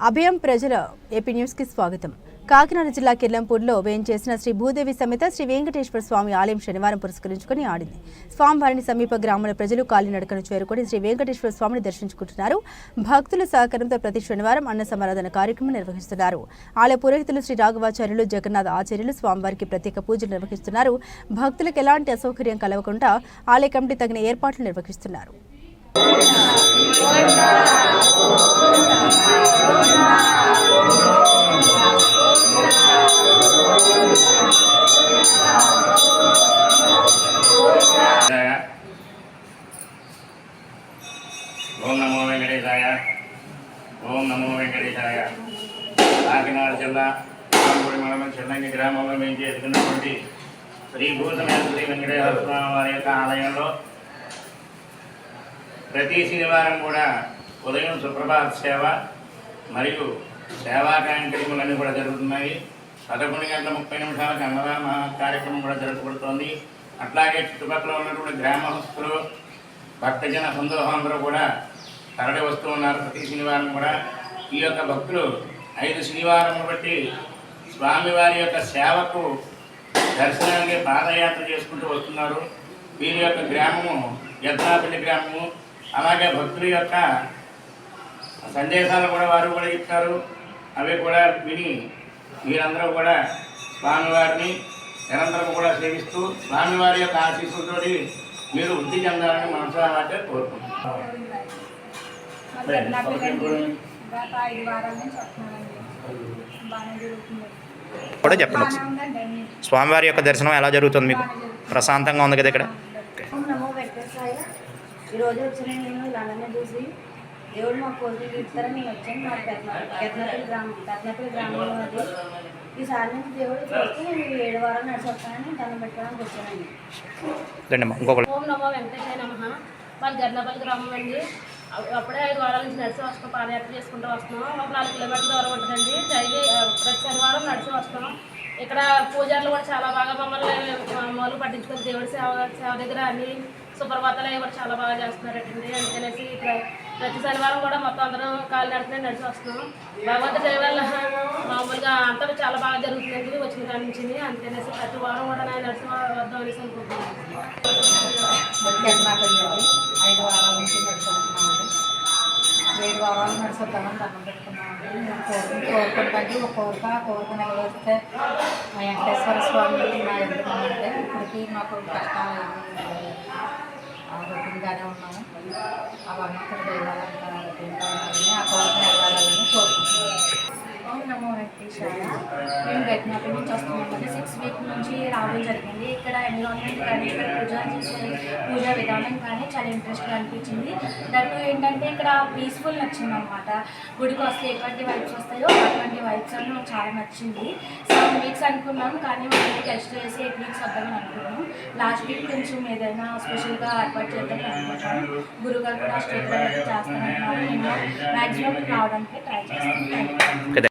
అభయం ప్రజల ఏపీ న్యూస్కి స్వాగతం. కాకినాడ జిల్లా కిర్లంపూర్లో వేయించేసిన శ్రీ భూదేవి సమేత శ్రీ వెంకటేశ్వర స్వామి ఆలయం శనివారం పురస్కరించుకుని ఆడింది. స్వామివారిని సమీప గ్రామాల ప్రజలు కాలినడకను చేరుకుని శ్రీ వెంకటేశ్వర స్వామిని దర్శించుకుంటున్నారు. భక్తుల సహకారంతో ప్రతి శనివారం అన్న సమారాధన కార్యక్రమం నిర్వహిస్తున్నారు. ఆలయ పురోహితులు శ్రీ రాఘవాచార్యులు జగన్నాథ ఆచార్యులు స్వామివారికి ప్రత్యేక పూజలు నిర్వహిస్తున్నారు. భక్తులకు ఎలాంటి అసౌకర్యం కలగకుండా ఆలయ కమిటీ తగిన ఏర్పాట్లు నిర్వహిస్తున్నారు. ఓం నమో వెంకటేశాయ. ఓం నమో వెంకటేశాయ. కాకినాడ జిల్లా రామపూడి మండలం చిన్నంగి గ్రామంలో మేము చేసుకున్నటువంటి శ్రీభూతమైన శ్రీ వెంకటేశ్వర స్వామి వారి యొక్క ఆలయంలో ప్రతి శనివారం కూడా ఉదయం సుప్రభాత సేవ మరియు సేవా కార్యక్రమాలన్నీ కూడా జరుగుతున్నాయి. పదకొండు గంటల ముప్పై నిమిషాలకు అన్నదాన కార్యక్రమం కూడా జరగబడుతోంది. అట్లాగే చుట్టుపక్కల ఉన్నటువంటి గ్రామస్తులు భక్తజన సందోహం అందరూ కూడా తరలి వస్తూ ఉన్నారు ప్రతి శనివారం కూడా. ఈ యొక్క భక్తులు ఐదు శనివారం బట్టి స్వామివారి యొక్క సేవకు దర్శనానికి పాదయాత్ర చేసుకుంటూ వస్తున్నారు. వీరి యొక్క గ్రామము యజ్ఞాపల్లి గ్రామము. అలాగే భక్తుల యొక్క సందేశాలు కూడా వారు కూడా ఇస్తారు అవి కూడా విని మీరందరూ కూడా స్వామివారిని నిరంతరం కూడా సేవిస్తూ స్వామివారి యొక్క ఆశీస్సులతో మీరు వృద్ధి చెందాలని మనసారా కోరుకుంటున్నాం గత ఐదు వారాల నుంచి వస్తున్నానండి బాగానే జరుగుతుంది కూడా చెప్పండి స్వామివారి యొక్క దర్శనం ఎలా జరుగుతుంది మీకు. ప్రశాంతంగా ఉంది కదా ఇక్కడ? ఓం నమో వెంకటేశాయ. ఈరోజు వచ్చిన నేను లండన్ చూసి దేవుడు మా కోరికలు నేను వచ్చాను మా పెద్ద పెద్దనపల్లి గ్రామం. పెద్దనపల్లి గ్రామంలో అది. ఈసారి నుంచి దేవుడు చూస్తే నేను ఏడు వారాలు నడిచి వస్తానని దండం పెట్టుకోవడానికి వచ్చానండి ఓం నమో వెంకటేశాయ నమ. మాది గర్నపల్లి గ్రామం అండి. అప్- అప్పుడే ఐదు వారాల నుంచి నడిచి వస్తాం పాదయాత్ర చేసుకుంటూ వస్తున్నాం. ఒక నాలుగు కిలోమీటర్ల దూరం ఉంటుందండి. డైలీ ప్రతి శనివారం నడిచి వస్తాం ఇక్కడ పూజారులు కూడా చాలా బాగా మమ్మల్ని మొదలు పట్టించుకొని దేవుడి సేవ సేవ దగ్గర అన్ని సుప్రభాతాలు అవి కూడా చాలా బాగా చేస్తున్నారటండి. అందుకనేసి ఇక్కడ ప్రతి శనివారం కూడా మొత్తం అందరూ కాలు నడిచిన నడిచి వస్తున్నాం. భగవంతు దయ మామూలుగా అంతా చాలా బాగా జరుగుతుందండి వచ్చిన కాడి నుంచి అందుకనేసి ప్రతి వారం కూడా నేను నడిచి వద్దాం అనేసి అనుకుంటున్నాను. జగన్నాథండి ఐదు వారాల నుంచి నడిచేస్తున్నామండి ఏడు వారాలు నడిచేద్దామని దండం పెట్టుకున్నామండి కోరుకుని కోరుకుంటాండి ఒక కోరిక కోరిక నెరవేరిస్తే వెంకటేశ్వర స్వామి నా ఎందుకంటే ఇప్పటికీ మాకు కష్టాలు ఆరోగ్యంగానే ఉన్నాము. ఆ భగవంతుడి దైవాలంతా ఆరోగ్యంగా ఉండాలని ఆ కోరిక నెరవేరాలని కోరుకుంటున్నాము ఓం నమో వెంకటేశాయ మేము గట్టినప్పటి నుంచి స్టేట్ నుంచి రావడం జరిగింది. ఇక్కడ ఎన్విరాన్మెంట్ కానీ ఇక్కడ పూజ చేసే పూజా విధానం కానీ చాలా ఇంట్రెస్ట్గా అనిపించింది. దట్టు ఏంటంటే ఇక్కడ పీస్ఫుల్ నచ్చింది అనమాట గుడికి వస్తే ఎటువంటి వైబ్స్ వస్తాయో అటువంటి వైబ్స్ అని నాకు చాలా నచ్చింది. సెవెన్ వీక్స్ అనుకున్నాం కానీ మనం టెస్ట్ చేసి ఎయిట్ వీక్స్ వద్దామని అనుకున్నాం. లాస్ట్ వీక్ కొంచెం ఏదైనా స్పెషల్గా ఏర్పాటు చేద్దామని అనుకుంటాను గురుగారు కూడా స్టేట్ చేస్తానన్నారు నేను మ్యాక్సిమం రావడానికి ట్రై చేస్తాను